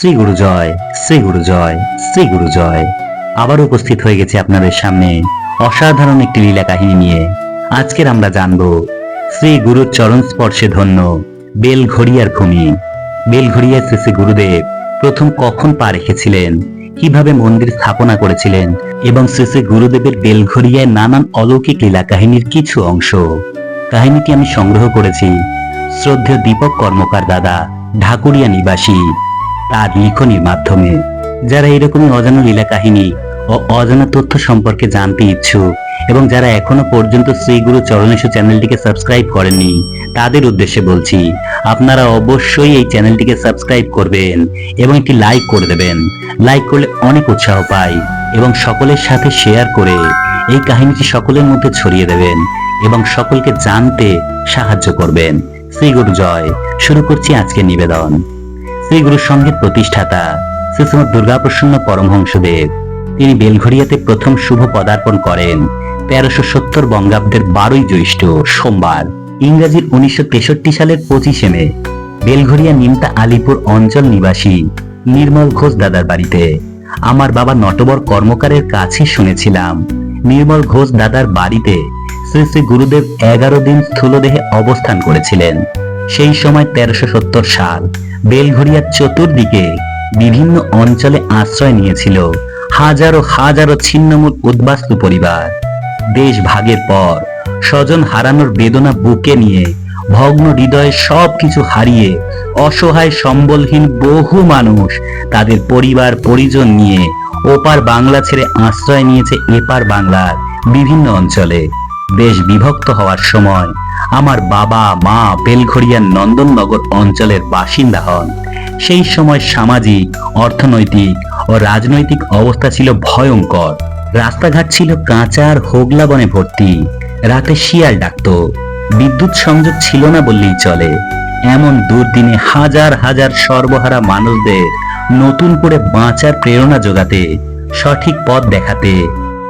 শ্রী গুরু জয়, শ্রী গুরু জয়, শ্রী গুরু জয়। আবার উপস্থিত হয়ে গেছে আপনাদের সামনে অসাধারণ একটি লীলা কাহিনী নিয়ে। আজকের আমরা জানব শ্রী গুরুর চরণ স্পর্শে ধন্য বেলঘড়িয়ার ভূমি। বেলঘড়িয়ার শ্রী শ্রী গুরুদেব প্রথম কখন পা রেখেছিলেন? কীভাবে মন্দির স্থাপনা করেছিলেন? এবং শ্রী শ্রী গুরুদেবের বেলঘড়িয়ায় নানান অলৌকিক লীলা কাহিনীর কিছু অংশ। কাহিনীটি আমি সংগ্রহ করেছি শ্রদ্ধেয় দীপক কর্মকার দাদা, ঢাকুরিয়া নিবাসী। তার লিখনির মাধ্যমে। যারা এরকমই অজানা লীলা কাহিনী ও অজানা তথ্য সম্পর্কে জানতে ইচ্ছুক এবং যারা এখনও পর্যন্ত শ্রীগুরু চরণেশু চ্যানেলটিকে সাবস্ক্রাইব করেননি, তাদের উদ্দেশ্যে বলছি, আপনারা অবশ্যই এই চ্যানেলটিকে সাবস্ক্রাইব করবেন এবং একটি লাইক করে দেবেন। লাইক করলে অনেক উৎসাহ পাই এবং সকলের সাথে শেয়ার করে এই কাহিনীটি সকলের মধ্যে ছড়িয়ে দেবেন এবং সকলকে জানতে সাহায্য করবেন। শ্রীগুরু জয়। শুরু করছি আজকের নিবেদন। শ্রীগুরুর সংগীত প্রতিষ্ঠাতা শ্রীশ্রীমদ দুর্গাপ্রসন্ন পরমহংসদেব। তিনি বেলঘড়িয়াতে প্রথম শুভ পদার্পণ করেন তেরোশো সত্তর বঙ্গাব্দের বারোই জ্যৈষ্ঠ সোমবার, ইংরেজির উনিশশো সালের পঁচিশে মে, বেলঘড়িয়া নিমতা আলিপুর অঞ্চল নিবাসী নির্মল ঘোষ দাদার বাড়িতে। আমার বাবা নটবর কর্মকারের কাছে শুনেছিলাম, নির্মল ঘোষ দাদার বাড়িতে শ্রী শ্রী গুরুদেব এগারো দিন স্থূলদেহে অবস্থান করেছিলেন। সেই সময় তেরোশো সত্তর সাল বেলঘড়িয়ার চতুর্দিকে বিভিন্ন অঞ্চলে আশ্রয় নিয়েছিল হাজারো হাজারো ছিন্নমূল উদ্বাস্তু পরিবার। দেশ ভাগের পর স্বজন হারানোর বেদনা বুকে নিয়ে ভগ্ন হৃদয়ে সবকিছু হারিয়ে অসহায় সম্বলহীন বহু মানুষ তাদের পরিবার, পরিজন নিয়ে ওপার বাংলা ছেড়ে আশ্রয় নিয়েছে এপার বাংলার বিভিন্ন অঞ্চলে। দেশ বিভক্ত হওয়ার সময় আমার বাবা, মা, বেলঘড়িয়ার নন্দননগর অঞ্চলের বাসিন্দা হন। সেই সময় সামাজিক, অর্থনৈতিক ও রাজনৈতিক অবস্থা ছিল ভয়ঙ্কর। রাস্তাঘাট ছিল কাঁচা আর হোগলা বনে ভর্তি। রাতে শিয়াল ডাকতো। বিদ্যুৎ সংযোগ ছিল না বললেই চলে। এমন দুর্দিনে হাজার হাজার সর্বহারা মানুষদের নতুন করে বাঁচার প্রেরণা যোগাতে সঠিক পথ দেখাতে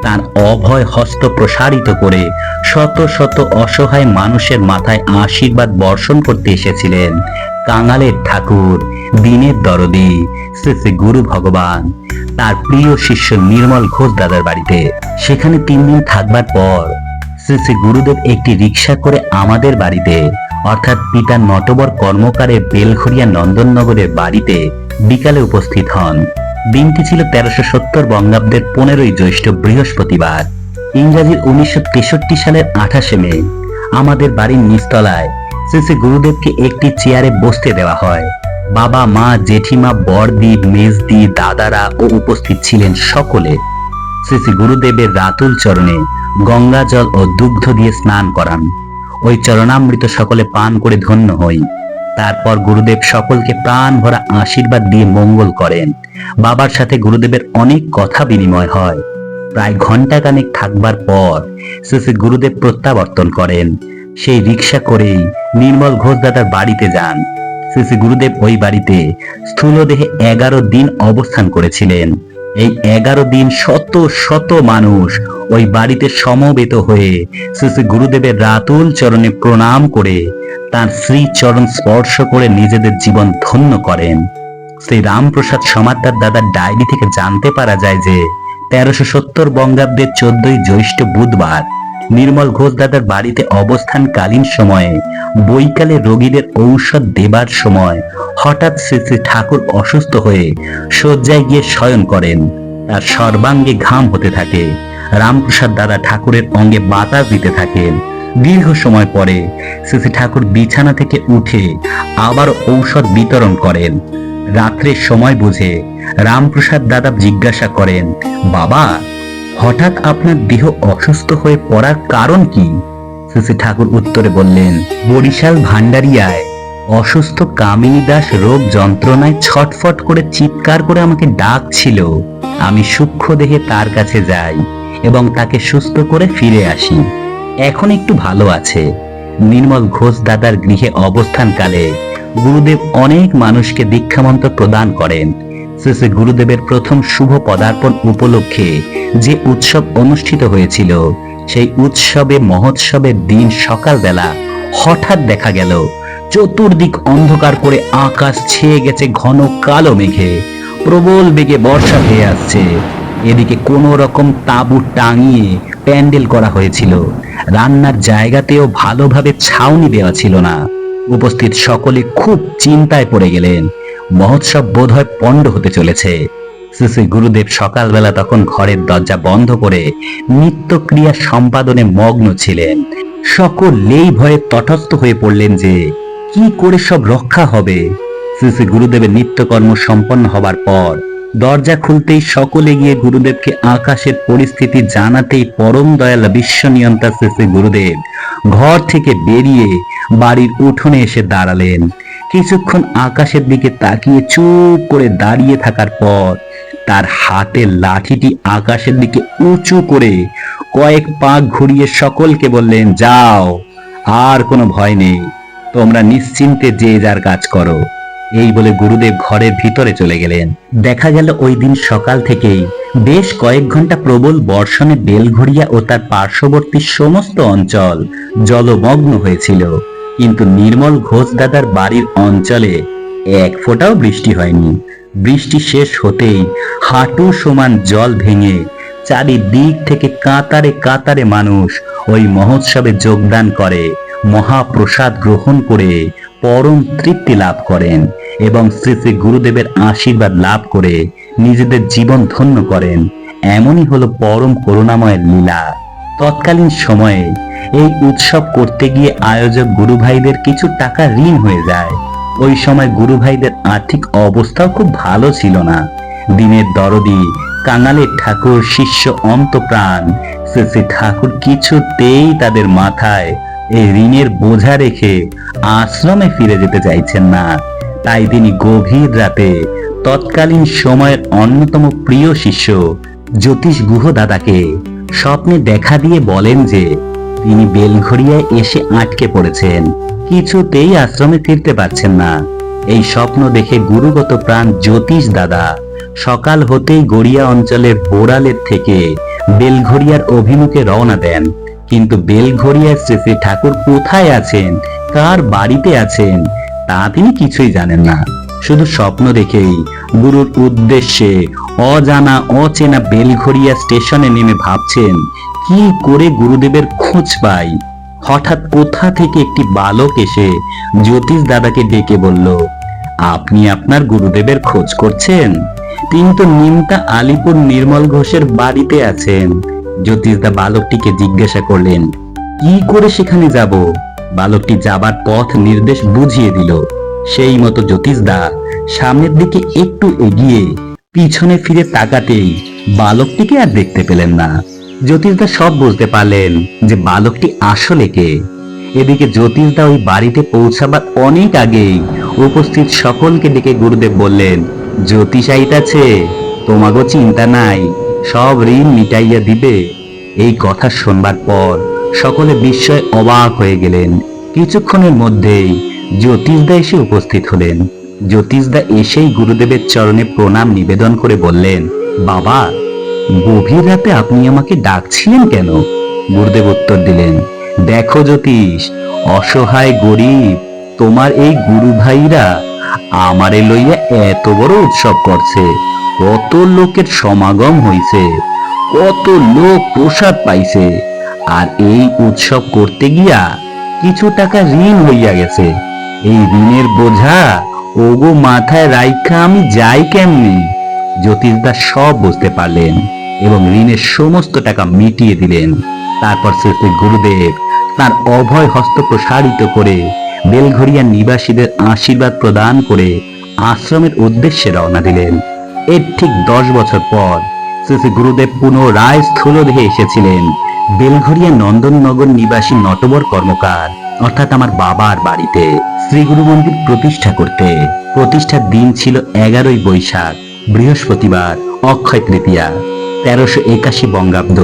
তার অভয় হস্ত প্রসারিত করে শত শত অসহায় মানুষের মাথায় আশীর্বাদ বর্ষণ করতে এসেছিলেন কাঙালের ঠাকুর, দিনের দরদি, শ্রী শ্রী গুরু ভগবান, তার প্রিয় শিষ্য নির্মল ঘোষ দাদার বাড়িতে। সেখানে তিন দিন থাকবার পর শ্রী শ্রী গুরুদেব একটি রিক্সা করে আমাদের বাড়িতে, অর্থাৎ পিতা নটবর কর্মকারের বেলঘড়িয়া নন্দননগরের বাড়িতে বিকালে উপস্থিত হন। দিনটি ছিল তেরোশো সত্তর বঙ্গাব্দের পনেরোই জ্যৈষ্ঠ বৃহস্পতিবার। ইংরাজির উনিশশো তেষট্টি সালের আঠাশে মে। আমাদের বাড়ির নিচতলায় শ্রী গুরুদেবকে একটি চেয়ারে বসতে দেওয়া হয়। বাবা, মা, জেঠিমা, বড়দি, মেজদি, দাদারা ও উপস্থিত ছিলেন সকলে। শ্রী শ্রী গুরুদেবের রাতুল চরণে গঙ্গা জল ও দুগ্ধ দিয়ে স্নান করান। ওই চরণামৃত সকলে পান করে ধন্য হই। তারপর গুরুদেব সকলকে প্রাণ ভরা আশীর্বাদ দিয়ে মঙ্গল করেন। বাবার সাথে গুরুদেবের অনেক কথা বিনিময় হয়। প্রায় ঘণ্টা কানেক থাকবার পর শ্রী গুরুদেব প্রত্যাবর্তন করেন। সেই রিক্সা করেই নির্মল ঘোষ দাদার বাড়িতে যান। শ্রী গুরুদেব ওই বাড়িতে স্থূলদেহে এগারো দিন অবস্থান করেছিলেন। এই এগারো দিন শত শত মানুষ ওই বাড়িতে সমবেত হয়ে শ্রী শ্রী গুরুদেবের রাতুল চরণে প্রণাম করে তার শ্রী চরণ স্পর্শ করে নিজেদের জীবন ধন্য করেন। শ্রী রামপ্রসাদ সমাদ্দার দাদার ডায়েরি থেকে জানতে পারা যায় যে তেরোশো সত্তর বঙ্গাব্দের চোদ্দই জ্যৈষ্ঠ বুধবার নির্মল ঘোষ দাদার বাড়িতে অবস্থানকালীন সময়ে বৈকালে রোগীদের ঔষধ দেবার সময় হঠাৎ শ্রী শ্রী ঠাকুর অসুস্থ হয়ে শয্যায় গিয়ে শয়ন করেন। তার সর্বাঙ্গে ঘাম হতে থাকে। রামপ্রসাদ দাদা ঠাকুরের অঙ্গে বাতাস দিতে থাকেন। দীর্ঘ সময় পরে শ্রী ঠাকুর বিছানা থেকে উঠে আবার ঔষধ বিতরণ করেন। রাত্রের সময় বুঝে রামপ্রসাদ দাদা জিজ্ঞাসা করেন, বাবা, হঠাৎ আপনার দেহ অসুস্থ হয়ে পড়ার কারণ কি? শ্রী ঠাকুর উত্তরে বললেন, বরিশাল ভান্ডারিয়ায় অসুস্থ কামিনী দাস রোগ যন্ত্রণায় ছটফট করে চিৎকার করে আমাকে ডাকছিল। আমি সূক্ষ্ম দেহে তার কাছে যাই। এবং তাকে সুস্থ করে ফিরে আসি। এখন একটু ভালো আছে। নির্মল ঘোষ দাদার গৃহে অবস্থানকালে গুরুদেব অনেক মানুষকে দীক্ষামন্ত্র প্রদান করেন। শ্রী গুরুদেবের প্রথম শুভ পদার্পণ উপলক্ষে যে উৎসব অনুষ্ঠিত হয়েছিল, সেই উৎসবে মহোৎসবের দিন সকালবেলা হঠাৎ দেখা গেল, চতুর্দিক অন্ধকার করে আকাশ ছেয়ে গেছে ঘন কালো মেঘে। প্রবল বেগে বর্ষা হয়ে আসছে। এদিকে কোনো রকম তাঁবু টাঙিয়ে প্যান্ডেল করা হয়েছিল। রান্নার জায়গাতেও ভালোভাবে ছাউনি দেওয়া ছিল না। উপস্থিত সকলে খুব চিন্তায় পড়ে গেলেন। মহোৎসব বোধহয় পণ্ড হতে চলেছে। শ্রী গুরুদেব সকালবেলা তখন ঘরের দরজা বন্ধ করে নিত্যক্রিয়া সম্পাদনে মগ্ন ছিলেন। সকলেই ভয়ে তটস্থ হয়ে পড়লেন যে, কি করে সব রক্ষা হবে? শ্রী শ্রী গুরুদেবের নিত্যকর্ম সম্পন্ন হবার পর দরজা খুলতেই সকলে গিয়ে গুরুদেবকে আকাশের পরিস্থিতি জানাতেই পরম দয়াল বিশ্ব নিয়ন্তা শ্রী গুরুদেব ঘর থেকে বেরিয়ে বাড়ির উঠোনে এসে দাঁড়ালেন। কিছুক্ষণ আকাশের দিকে তাকিয়ে চুপ করে দাঁড়িয়ে থাকার পর তার হাতের লাঠিটি আকাশের দিকে উঁচু করে কয়েক পাক ঘুরিয়ে সকলকে বললেন, যাও, আর কোনো ভয় নেই। তোমরা নিশ্চিন্তে যে যার কাজ করো। এই বলে গুরুদেব ঘরের ভিতরে চলে গেলেন। দেখা গেল ওই দিন সকাল থেকেই। বেশ কয়েক ঘণ্টা প্রবল বর্ষণে বেলঘড়িয়া ও তার পার্শ্ববর্তী সমস্ত অঞ্চল জলমগ্ন হয়েছিল। কিন্তু নির্মল ঘোষ দাদার বাড়ির অঞ্চলে এক ফোঁটাও বৃষ্টি হয়নি। বৃষ্টি শেষ হতেই হাঁটু সমান জল ভেঙে চারিদিক থেকে কাতারে কাতারে মানুষ ওই মহোৎসবে যোগদান করে। মহাপ্রসাদ গ্রহণ করে পরম তৃপ্তি লাভ করেন এবং শ্রী শ্রী গুরুদেবের আশীর্বাদ লাভ করে নিজেদের জীবন ধন্য করেন। এমনই হলো পরম করুণাময়ের লীলা। তৎকালীন সময়ে এই উৎসব করতে গিয়ে আয়োজক গুরু ভাইদের কিছু টাকা ঋণ হয়ে যায়। ওই সময় গুরু ভাইদের আর্থিক অবস্থাও খুব ভালো ছিল না। দিনের দরদি, কাঙালের ঠাকুর, শিষ্য অন্তপ্রাণ, শ্রী শ্রী ঠাকুর কিছুতেই তাদের মাথায় এই ঋণের বোঝা রেখে আশ্রমে ফিরে যেতে চাইছেন না। তাই তিনি গভীর রাতে তৎকালীন সময়ের অন্যতম প্রিয় শিষ্য জ্যোতিষ গুহ দাদাকে স্বপ্নে দেখা দিয়ে বলেন যে, তিনি বেলঘড়িয়ায় এসে আটকে পড়েছেন। কিছুতেই আশ্রমে ফিরতে পারছেন না। এই স্বপ্ন দেখে গুরুগত প্রাণ জ্যোতিষ দাদা সকাল হতেই গড়িয়া অঞ্চলের বোড়ালের থেকে বেলঘড়িয়ার অভিমুখে রওনা দেন। কিন্তু শ্রী শ্রী ঠাকুর কোথায় আছেন? কার বাড়িতে আছেন? তা তিনি কিছুই জানেন না। শুধু স্বপ্ন দেখেই গুরুর উদ্দেশ্যে অজানা, অচেনা বেলঘড়িয়া স্টেশনে নেমে ভাবছেন, কি করে গুরুদেবের খোঁজ পাই? হঠাৎ কোথা থেকে একটি বালক এসে জ্যোতিষ দাদাকে ডেকে বলল, আপনি আপনার গুরুদেবের খোঁজ করছেন? তিনি তো নিমতা আলিপুর নির্মল ঘোষের বাড়িতে আছেন। জ্যোতিষদা বালকটিকে জিজ্ঞাসা করলেন, কি করে সেখানে যাব? বালকটি যাবার পথ নির্দেশ বুঝিয়ে দিল, সেই মতো জ্যোতিষদা সামনের দিকে একটু এগিয়ে পিছনে ফিরে তাকাতেই বালকটিকে আর দেখতে পেলেন না। জ্যোতিষদা সব বুঝতে পারলেন যে বালকটি আসলে কে। এদিকে জ্যোতিষদা ওই বাড়িতে পৌঁছাবার অনেক আগেই উপস্থিত সকলকে ডেকে গুরুদেব বললেন জ্যোতিষ আইতাছে তোমাগো চিন্তা নাই সব ঋণ মিটাইয়া দিবে। এই কথা শুনবার পর সকলে বিস্ময়ে অবাক হয়ে গেলেন। কিছুক্ষণের মধ্যেই জ্যোতিষদা এসে উপস্থিত হলেন। জ্যোতিষদা এসেই গুরুদেবের চরণে প্রণাম নিবেদন করে বললেন, বাবা, গভীর রাতে আপনি আমাকে ডাকছিলেন কেন? গুরুদেব উত্তর দিলেন, দেখো জ্যোতিষ, অসহায় গরিব, তোমার এই গুরু ভাইরা আমারে লইয়া এত বড় উৎসব করছে। কত লোকের সমাগম হইছে, কত লোক প্রসাদ পাইছে, আর এই উৎসব করতে গিয়া কিছু টাকা ঋণ হইয়া গেছে। এই ঋণের বোঝা, ওগো মাথায় রাইখা আমি যাই কেমনি? জ্যোতিষদা সব বুঝতে পারলেন এবং ঋণের সমস্ত টাকা মিটিয়ে দিলেন। তারপর শ্রী গুরুদেব তার অভয় হস্ত প্রসারিত করে বেলঘড়িয়া নিবাসীদের আশীর্বাদ প্রদান করে আশ্রমের উদ্দেশ্যে রওনা দিলেন। এর ঠিক দশ বছর পর শ্রী গুরুদেব পুনরায় স্থূলদেহে এসেছিলেন। বেলঘড়িয়া নন্দননগর নিবাসী নটবর কর্মকার, অর্থাৎ আমার বাবার বাড়িতে। শ্রী গুরু মন্দির প্রতিষ্ঠা করতে। প্রতিষ্ঠার দিন ছিল এগারোই বৈশাখ, বৃহস্পতিবার, অক্ষয় তৃতীয়া, তেরোশো একাশি বঙ্গাব্দ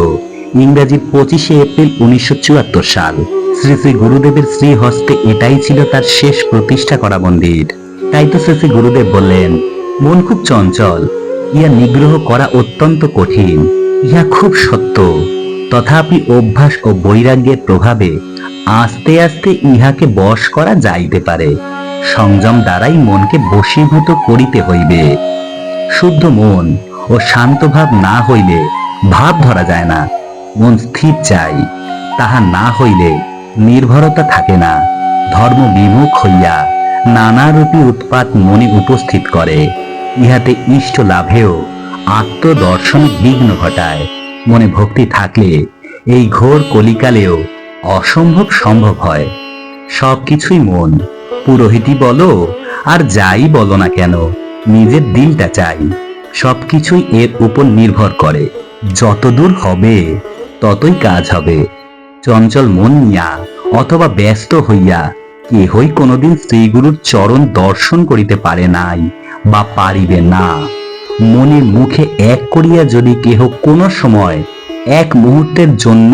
ইংরেজি পঁচিশে এপ্রিল উনিশশো চুয়াত্তর সাল। শ্রী শ্রী গুরুদেবের শ্রী হস্তে এটাই ছিল তার শেষ প্রতিষ্ঠা করা মন্দির। তাই তো শ্রী শ্রী গুরুদেব বললেন মন খুব চঞ্চল, ইহা নিগ্রহ করা অত্যন্ত কঠিন, ইহা খুব সত্য। তথাপি অভ্যাস ও বৈরাগ্যের প্রভাবে আস্তে আস্তে ইহাকে বশ করা যাইতে পারে, সংযম দ্বারাই মনকে বশীভূত করিতে হইবে। শুদ্ধ মন ও শান্ত ভাব না হইলে ভাব ধরা যায় না, মন স্থির চাই, তাহা না হইলে নির্ভরতা থাকে না, ধর্ম বিমুখ হইয়া নানারূপী উৎপাত মনে উপস্থিত করে। ইহাতে ইষ্ট লাভেও আত্মদর্শনে বিঘ্ন ঘটায়। মনে ভক্তি থাকলে এই ঘোর কলিকালেও অসম্ভব সম্ভব হয়। সবকিছুই মন, পুরোহিতই বলো, আর যাই বলো না কেন, নিজের দিলটা চাই। সবকিছুই এর উপর নির্ভর করে। যতদূর হবে, ততই কাজ হবে। চঞ্চল মন নিয়া অথবা ব্যস্ত হইয়া কেহই কোনোদিন শ্রীগুরুর চরণ দর্শন করিতে পারে নাই বা পারিবে না। মনে মুখে এক করিয়া যদি কেহ কোনো সময় এক মুহূর্তের জন্য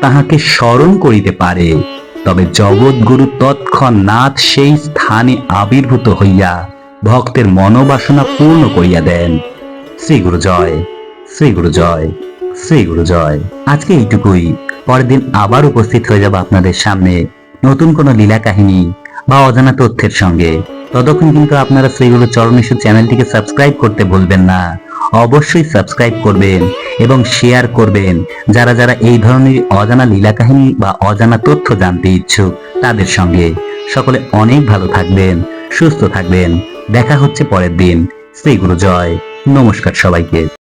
তাহাকে স্মরণ করিতে পারে, তবে জগৎগুরু তৎক্ষণাৎ সেই স্থানে আবির্ভূত হইয়া ভক্তের মনোবাসনা পূর্ণ করিয়া দেন। শ্রী গুরু জয় শ্রী গুরু জয় শ্রী গুরু জয়। আজকে এইটুকুই। পরের দিন আবার উপস্থিত হয়ে যাব আপনাদের সামনে। নতুন কোনো লীলা কাহিনী বা অজানা তথ্যের সঙ্গে। ততক্ষণ কিন্তু আপনারা শ্রীগুরু চরণেশ্বর চ্যানেলটিকে সাবস্ক্রাইব করতে ভুলবেন না। অবশ্যই সাবস্ক্রাইব করবেন এবং শেয়ার করবেন যারা যারা এই ধরনের অজানা লীলা কাহিনী বা অজানা তথ্য জানতে ইচ্ছুক তাদের সঙ্গে। সকলে অনেক ভালো থাকবেন, সুস্থ থাকবেন। দেখা হচ্ছে পরের দিন। শ্রী গুরু জয়। নমস্কার সবাইকে।